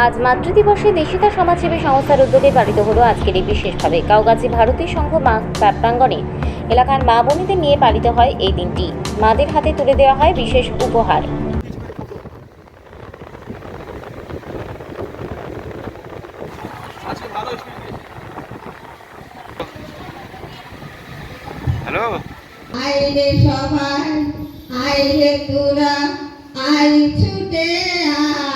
আজ মাতৃদিবসে দেশিতা সমাজসেবী সংস্থার উদ্যোগে পালিত হলো আজকের এই বিশেষভাবে। কাউগাছি ভারতীয় সংঘ মা প্রাঙ্গণে এলাকার মা বোনেদের নিয়ে পালিত হয় এই দিনটি। মাদের হাতে তুলে দেওয়া হয় বিশেষ উপহার। হ্যালো? আইলে সবাই আইলে তোরা আই ছুটে আয়।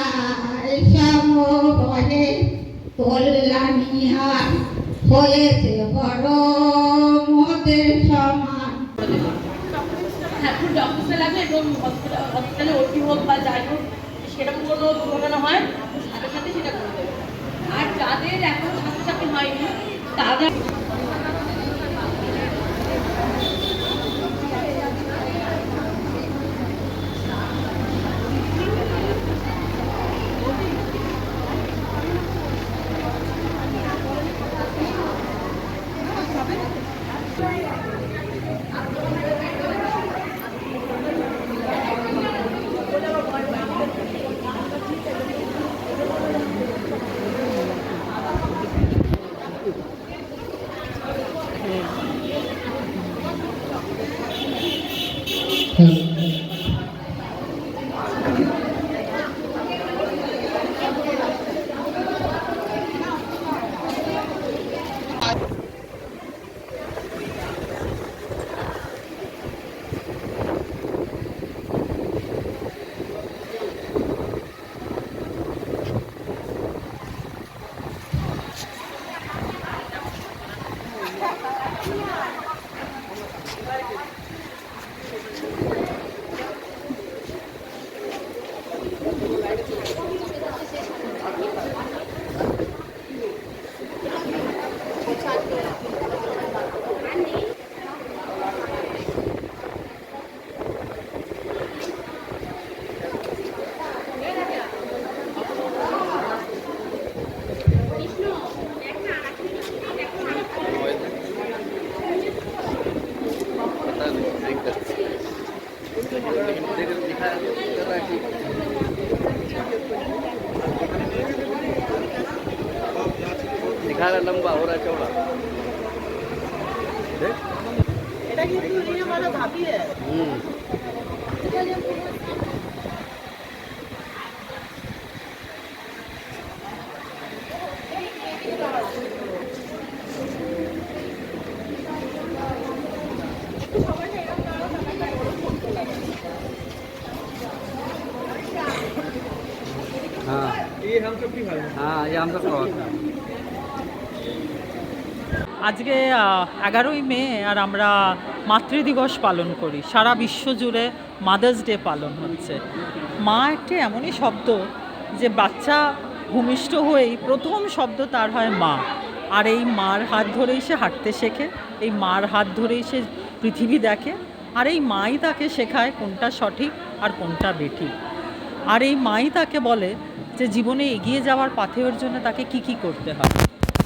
হয়েছে বড় মদের সমান। ঠাকুর অফিসে লাগবে এবং হসপিটালে ওটি হোক বা যাই হোক, সেরকম কোনো দুর্ঘটনা হয়? সাথে সাথে সেটা করে আর যাদের এখন ছাত্রছাত্রী হয়নি, তাদের दिखा रहा लंबा हो रहा चौड़ा हम्म हाँ ये हम सब की हाँ ये हम सब का होता है আজকে এগারোই মে আর আমরা মাতৃদিবস পালন করি সারা বিশ্ব জুড়ে মাদার্স ডে পালন হচ্ছে মা একটি এমনই শব্দ যে বাচ্চা ভূমিষ্ঠ হয়েই প্রথম শব্দ তার হয় মা আর এই মার হাত ধরেই সে হাঁটতে শেখে এই মার হাত ধরেই সে পৃথিবী দেখে, আর এই মাই তাকে শেখায় কোনটা সঠিক আর কোনটা বেঠিক। আর এই মাই তাকে বলে যে জীবনে এগিয়ে যাওয়ার পাথেয়ের জন্য তাকে কি কি করতে হবে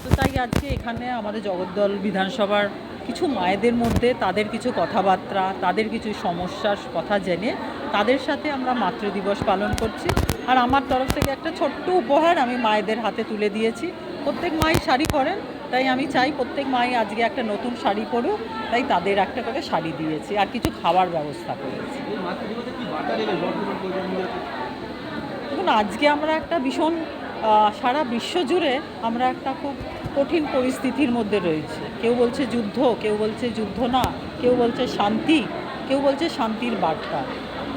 তো তাই আজকে এখানে আমাদের জগদ্দল বিধানসভার কিছু মায়েদের মধ্যে তাদের কিছু কথাবার্তা, তাদের কিছু সমস্যার কথা জেনে তাদের সাথে আমরা মাতৃদিবস পালন করছি। আর আমার তরফ থেকে একটা ছোট্ট উপহার আমি মায়েদের হাতে তুলে দিয়েছি। প্রত্যেক মাই শাড়ি পরেন তাই আমি চাই প্রত্যেক মাই আজকে একটা নতুন শাড়ি পরুক, তাই তাদের একটা করে শাড়ি দিয়েছি আর কিছু খাওয়ার ব্যবস্থা করেছি। দেখুন, আজকে আমরা একটা ভীষণ সারা বিশ্ব জুড়ে আমরা একটা খুব কঠিন পরিস্থিতির মধ্যে রয়েছে। কেউ বলছে যুদ্ধ, কেউ বলছে যুদ্ধ না, কেউ বলছে শান্তি, কেউ বলছে শান্তির বার্তা।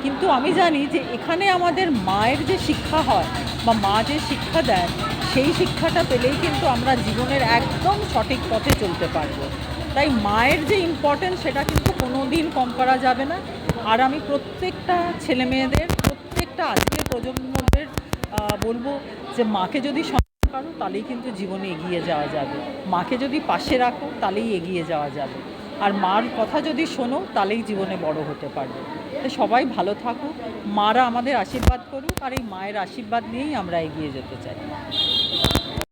কিন্তু আমি জানি যে এখানে আমাদের মায়ের যে শিক্ষা হয় বা মা যে শিক্ষা দেয় সেই শিক্ষাটা পেলেই কিন্তু আমরা জীবনের একদম সঠিক পথে চলতে পারব। তাই মায়ের যে ইম্পর্টেন্স সেটা কিন্তু কোনো দিন কম করা যাবে না। আর আমি প্রত্যেকটা ছেলে মেয়েদের প্রত্যেকটা আজকের প্রজন্মদের বলব যে মাকে যদি সম্মান করো, তাহলেই কিন্তু জীবনে এগিয়ে যাওয়া যাবে। মাকে যদি পাশে রাখো, তাহলেই এগিয়ে যাওয়া যাবে। আর মার কথা যদি শোনো, তাহলেই জীবনে বড় হতে পারবে। তো সবাই ভালো থাকুক, মারা আমাদের আশীর্বাদ করুক, আর এই মায়ের আশীর্বাদ নিয়েই আমরা এগিয়ে যেতে চাই।